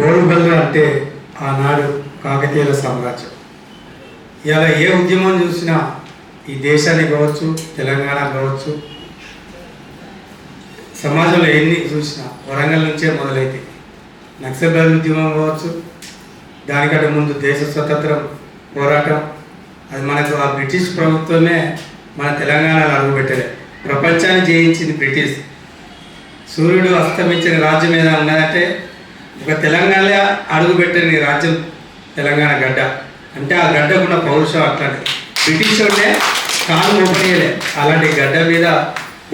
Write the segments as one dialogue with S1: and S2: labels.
S1: ఓరుగల్లు అంటే ఆనాడు కాకతీయుల సామ్రాజ్యం. ఇలా ఏ ఉద్యమం చూసినా ఈ దేశాన్ని కావచ్చు తెలంగాణ కావచ్చు సమాజంలో ఎన్ని చూసినా వరంగల్ నుంచే మొదలైతే నక్సల్ ఉద్యమం కావచ్చు దానికంటే ముందు దేశ స్వతంత్రం పోరాటం అది మనకు ఆ బ్రిటిష్ ప్రభుత్వమే మన తెలంగాణలో అడుగుపెట్టలే ప్రపంచాన్ని జయించింది బ్రిటిష్. సూర్యుడు అస్తమించిన రాజ్యం ఏదైనా ఉన్నదంటే ఒక తెలంగాణ అడుగుపెట్టని రాజ్యం తెలంగాణ గడ్డ. అంటే ఆ గడ్డకున్న పౌరుషం అట్లాంటి. బ్రిటిష్ ఉంటే కాలు మోపనీయలే. అలాంటి గడ్డ మీద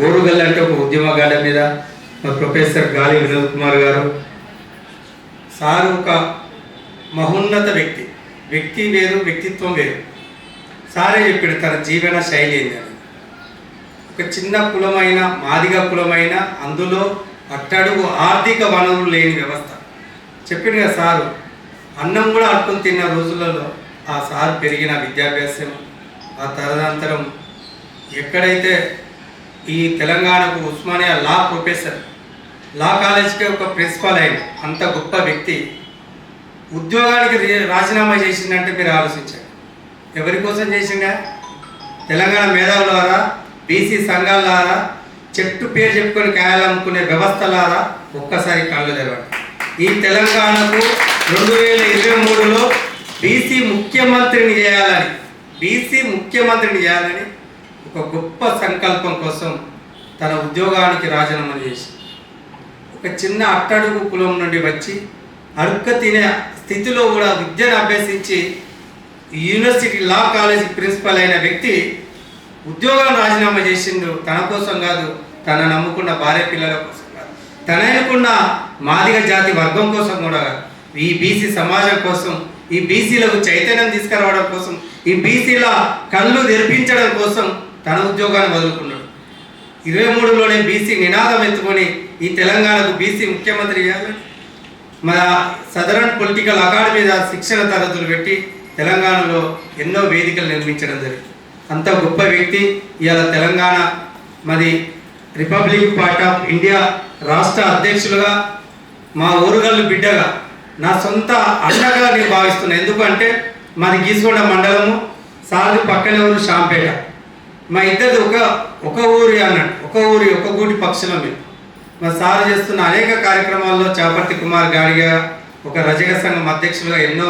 S1: ఓరుగల్ అంటే ఒక ఉద్యమ గడ్డ మీద మా ప్రొఫెసర్ గాలి వినోద్ కుమార్ గారు. సార్ ఒక మహోన్నత వ్యక్తి. వ్యక్తి వేరు వ్యక్తిత్వం వేరు. సారే చెప్పాడు తన జీవన శైలి ఏంటని ఒక చిన్న కులమైన మాదిగ కులమైన అందులో అట్టడుగు ఆర్థిక వనరులు లేని వ్యవస్థ. చెప్పిండు కదా సారు అన్నం కూడా అడుకుని తిన్న రోజులలో ఆ సార్ పెరిగిన విద్యాభ్యాసం ఆ తదనంతరం ఎక్కడైతే ఈ తెలంగాణకు ఉస్మానియా లా ప్రొఫెసర్ లా కాలేజ్కి ఒక ప్రిన్సిపాల్ అయింది అంత గొప్ప వ్యక్తి ఉద్యోగానికి రాజీనామా చేసిందంటే మీరు ఆలోచించండి. ఎవరి కోసం చేసిండా? తెలంగాణ మేధావుల ద్వారా బీసీ సంఘాల ద్వారా చెట్టు పేరు చెప్పుకొని కాయాలనుకునే వ్యవస్థలారా ఒక్కసారి కళ్ళు తెరవండి. ఈ తెలంగాణకు రెండు వేల ఇరవై మూడులో బీసీ ముఖ్యమంత్రిని చేయాలని బీసీ ముఖ్యమంత్రిని చేయాలని ఒక గొప్ప సంకల్పం కోసం తన ఉద్యోగానికి రాజీనామా చేసి ఒక చిన్న అట్టడుగు కులం నుండి వచ్చి అడుక్క తినే స్థితిలో కూడా విద్యను అభ్యసించి యూనివర్సిటీ లా కాలేజీ ప్రిన్సిపల్ అయిన వ్యక్తి ఉద్యోగం రాజీనామా చేసిండు. తన కోసం కాదు తన నమ్ముకున్న భార్య పిల్లల కోసం కాదు. తన అనుకున్న మాదిగ జాతి వర్గం కోసం కూడా కాదు. ఈ బీసీ సమాజం కోసం ఈ బీసీలకు చైతన్యం తీసుకురావడం కోసం ఈ బీసీల కళ్ళు తెరిపించడం కోసం తన ఉద్యోగాన్ని వదులుకున్నాడు. ఇరవై మూడులోనే బీసీ నినాదం ఎత్తుకొని ఈ తెలంగాణకు బీసీ ముఖ్యమంత్రి చేయాలి. మన సదరన్ పొలిటికల్ అకాడమీ శిక్షణ తరగతులు పెట్టి తెలంగాణలో ఎన్నో వేదికలు నిర్మించడం జరిగింది. అంత గొప్ప వ్యక్తి ఇవాళ తెలంగాణ మరి రిపబ్లిక్ పార్ట్ ఆఫ్ ఇండియా రాష్ట్ర అధ్యక్షులుగా మా ఊరుగల్లు బిడ్డగా నా సొంత అండగా నేను భావిస్తున్నాను ఎందుకంటే మాది గీసుకొండ మండలము సార్లు పక్కనే ఊరు షాంపేట. మా ఇద్దరిది ఒక ఒక ఊరి అన్నట్టు ఒక ఊరి ఒక గూటి పక్షులం మేము మా సార్ చేస్తున్న అనేక కార్యక్రమాల్లో చాపర్తి కుమార్ గాడిగా ఒక రజక సంఘం అధ్యక్షులుగా ఎన్నో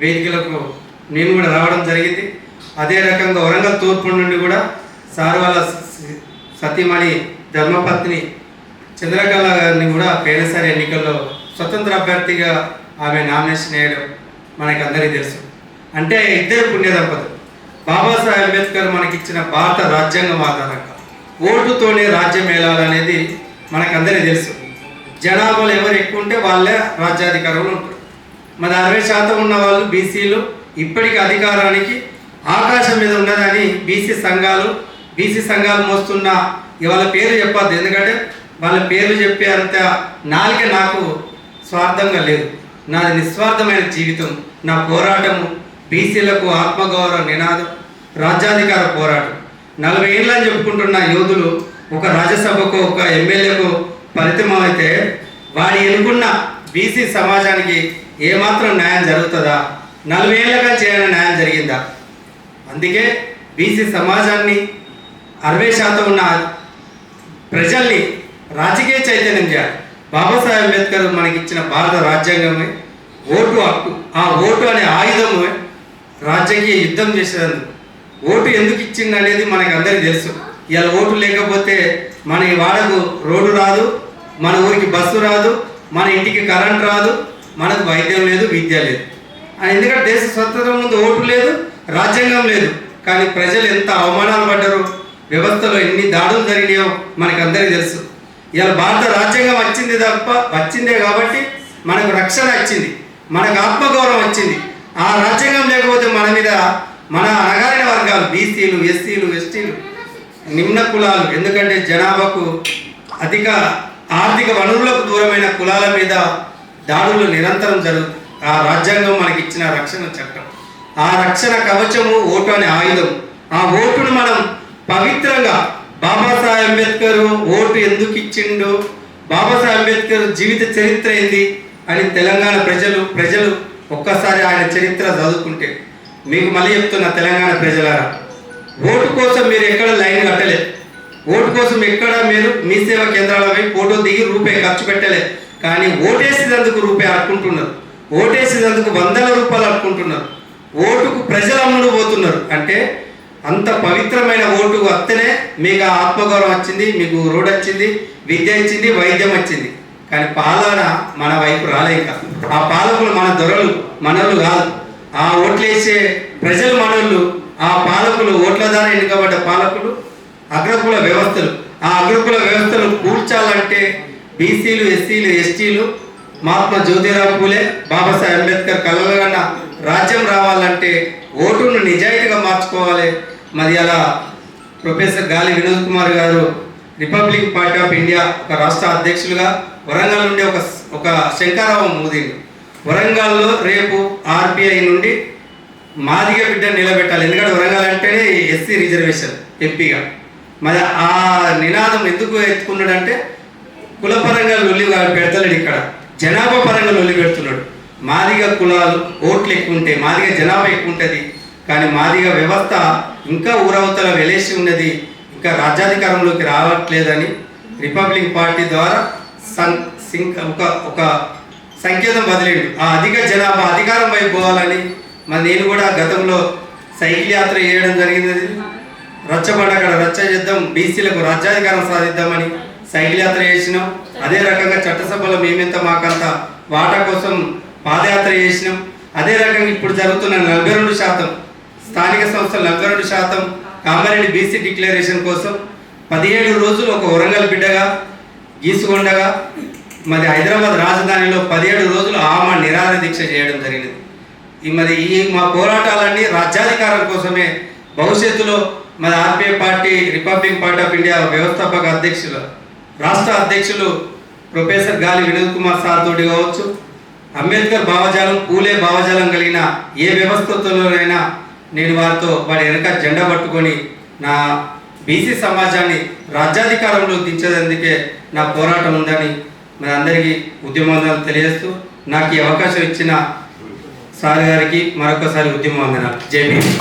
S1: వేదికలకు నేను కూడా రావడం జరిగింది. అదే రకంగా వరంగల్ తూర్పు నుండి కూడా సార్ వాళ్ళ సతీమణి ధర్మపత్ని చంద్రకళ గారిని కూడా పేదసారి ఎన్నికల్లో స్వతంత్ర అభ్యర్థిగా ఆమె నామినేషన్ వేయడం మనకి అందరికీ తెలుసు. అంటే ఇద్దరు పుణ్య దంపతులు. బాబాసాహెబ్ అంబేద్కర్ మనకిచ్చిన భారత రాజ్యాంగం ఆధారంగా ఓటుతోనే రాజ్యం ఏలాలనేది మనకందరికీ తెలుసు. జనాభాలు ఎవరు ఎక్కువ ఉంటే వాళ్ళే రాజ్యాధికారంలో ఉంటారు. మరి అరవై శాతం ఉన్న వాళ్ళు బీసీలు ఇప్పటికీ అధికారానికి ఆకాశం మీద ఉన్నదని బీసీ సంఘాలు బీసీ సంఘాలు మోస్తున్న ఇవాళ పేరు చెప్పద్దు. ఎందుకంటే వాళ్ళ పేర్లు చెప్పే అంత నాలుక నాకు స్వార్థంగా లేదు. నాది నిస్వార్థమైన జీవితం నా పోరాటము బీసీలకు ఆత్మగౌరవ నినాదం రాజ్యాధికార పోరాటం. నలభై ఏళ్ళని చెప్పుకుంటున్న యోధులు ఒక రాజ్యసభకు ఒక ఎమ్మెల్యేకు ఫలితం అయితే వాడి ఎన్నుకున్న బీసీ సమాజానికి ఏమాత్రం న్యాయం జరుగుతుందా? నలభై ఏళ్ళగా చేయాలని న్యాయం జరిగిందా? అందుకే బీసీ సమాజాన్ని అరవై శాతం ఉన్న ప్రజల్ని రాజకీయ చైతన్యం చేయాలి. బాబాసాహెబ్ అంబేద్కర్ మనకి ఇచ్చిన భారత రాజ్యాంగమే ఓటు హక్కు. ఆ ఓటు అనే ఆయుధము రాజకీయ యుద్ధం చేసేందుకు ఓటు ఎందుకు ఇచ్చింది అనేది మనకు అందరికీ తెలుసు. ఇవాళ ఓటు లేకపోతే మన వాడకు రోడ్డు రాదు మన ఊరికి బస్సు రాదు మన ఇంటికి కరెంట్ రాదు మనకు వైద్యం లేదు విద్య లేదు. ఎందుకంటే దేశ స్వతంత్రం ముందు ఓటు లేదు రాజ్యాంగం లేదు. కానీ ప్రజలు ఎంత అవమానాలు పడ్డారు వ్యవస్థలో ఎన్ని దాడులు జరిగినాయో మనకు అందరికీ తెలుసు. ఇవాళ భారత రాజ్యాంగం వచ్చింది తప్ప వచ్చిందే కాబట్టి మనకు రక్షణ వచ్చింది మనకు ఆత్మగౌరవం వచ్చింది. ఆ రాజ్యాంగం లేకపోతే మన మీద మన అనగారిన వర్గాలు బీసీలు ఎస్సీలు ఎస్టీలు నిమ్న కులాలు ఎందుకంటే జనాభాకు అధిక ఆర్థిక వనరులకు దూరమైన కులాల మీద దాడులు నిరంతరం జరుగుతుంది ఆ రాజ్యాంగం మనకి ఇచ్చిన రక్షణ చట్టం. ఆ రక్షణ కవచము ఓటు అనే ఆయుధం. ఆ ఓటును మనం పవిత్రంగా బాబాసాహెబ్ అంబేద్కర్ ఓటు ఎందుకు ఇచ్చిండు బాబాసాహెబ్ అంబేద్కర్ జీవిత చరిత్ర ఏంది? అని తెలంగాణ ప్రజలు ప్రజలు ఒక్కసారి ఆయన చరిత్ర చదువుకుంటే. మీకు మళ్ళీ చెప్తున్న తెలంగాణ ప్రజలారా. ఓటు కోసం మీరు ఎక్కడ లైన్ కట్టలేదు. ఓటు కోసం ఎక్కడ మీరు మీ సేవా కేంద్రాలపై ఫోటో దిగి రూపాయి ఖర్చు పెట్టలేదు. కానీ ఓటేసినందుకు రూపాయి అడుకుంటున్నారు ఓటేసినందుకు వందల రూపాయలు అనుకుంటున్నారు. ఓటుకు ప్రజలు అమ్ముడు పోతున్నారు. అంటే అంత పవిత్రమైన ఓటు వస్తేనే మీకు ఆ ఆత్మగౌరవం వచ్చింది మీకు రోడ్ వచ్చింది విద్య వచ్చింది వైద్యం వచ్చింది. కానీ పాలన మన వైపు రాలే ఇంకా. ఆ పాలకులు మన దొరలు మనలు కాదు. ఆ ఓట్లేసే ప్రజలు మనోళ్ళు ఆ పాలకులు ఓట్ల ద్వారా ఎన్నుకబడ్డ పాలకులు అగ్రకుల వ్యవస్థలు. ఆ అగ్రకుల వ్యవస్థలు కూల్చాలంటే బీసీలు ఎస్సీలు ఎస్టీలు మహాత్మా జ్యోతిరావు పూలే బాబాసాహెబ్ అంబేద్కర్ కలలుగన్న రాజ్యం రావాలంటే ఓటును నిజాయితీగా మార్చుకోవాలి. మరి అలా ప్రొఫెసర్ గాలి వినోద్ కుమార్ గారు రిపబ్లిక్ పార్టీ ఆఫ్ ఇండియా ఒక రాష్ట్ర అధ్యక్షులుగా వరంగల్ నుండి ఒక ఒక శంకారావం మోదీని. వరంగల్లో రేపు ఆర్బీఐ నుండి మాదిగ బిడ్డ నిలబెట్టాలి. ఎందుకంటే వరంగల్ అంటేనే ఎస్సీ రిజర్వేషన్ ఎంపీగా. మరి ఆ నినాదం ఎందుకు ఎత్తుకున్నాడంటే కులపరంగా లొల్లి పెడతలేడు ఇక్కడ. జనాభా పరంగా లొల్లి మాదిగ కులాలు ఓట్లు ఎక్కువ ఉంటాయి మాదిగ జనాభా ఎక్కువ ఉంటుంది కానీ మాదిగ వ్యవస్థ ఇంకా ఊరవతల వెలేసి ఉన్నది. ఇంకా రాజ్యాధికారంలోకి రావట్లేదని రిపబ్లిక్ పార్టీ ద్వారా సం సింక్ ఒక ఒక సంకేతం వదిలేడు. ఆ అధిక జనాభా అధికారం వైపు పోవాలని మరి నేను కూడా గతంలో సైకిల్ యాత్ర చేయడం జరిగింది. రచ్చబండ అక్కడ రచ్చ చేద్దాం బీసీలకు రాజ్యాధికారం సాధిద్దామని సైకిల్ యాత్ర చేసినాం. అదే రకంగా చట్టసభలో మేమెంత మాకంత వాటా కోసం పాదయాత్ర చేసినాం. అదే రకంగా ఇప్పుడు జరుగుతున్న నలభై రెండు శాతం స్థానిక సంస్థలు నలభై రెండు శాతం కామారెడ్డి బీసీ డిక్లరేషన్ కోసం పదిహేడు రోజులు ఒక వరంగల్ బిడ్డగా గీసుకొండగా మరి హైదరాబాద్ రాజధానిలో పదిహేడు రోజులు ఆమ నిరాహార దీక్ష చేయడం జరిగింది. ఈ మరి ఈ మా పోరాటాలన్నీ రాజ్యాధికారం కోసమే భవిష్యత్తులో మరి RPI party republic party of India వ్యవస్థాపక అధ్యక్షులు రాష్ట్ర అధ్యక్షులు ప్రొఫెసర్ గాలి వినోద్ కుమార్ సార్ తోటి కావచ్చు అంబేద్కర్ భావజాలం పూలే భావజాలం కలిగిన ఏ వ్యవస్థతోనైనా నేను వారితో వారి వెనక జెండా పట్టుకొని నా బీసీ సమాజాన్ని రాజ్యాధికారంలో దించేందుకే నా పోరాటం ఉందని మరి అందరికీ ఉద్యమవందనాలు తెలియజేస్తూ నాకు ఈ అవకాశం ఇచ్చిన సార్ గారికి మరొకసారి ఉద్యమం వందనాలు జై భీమ్.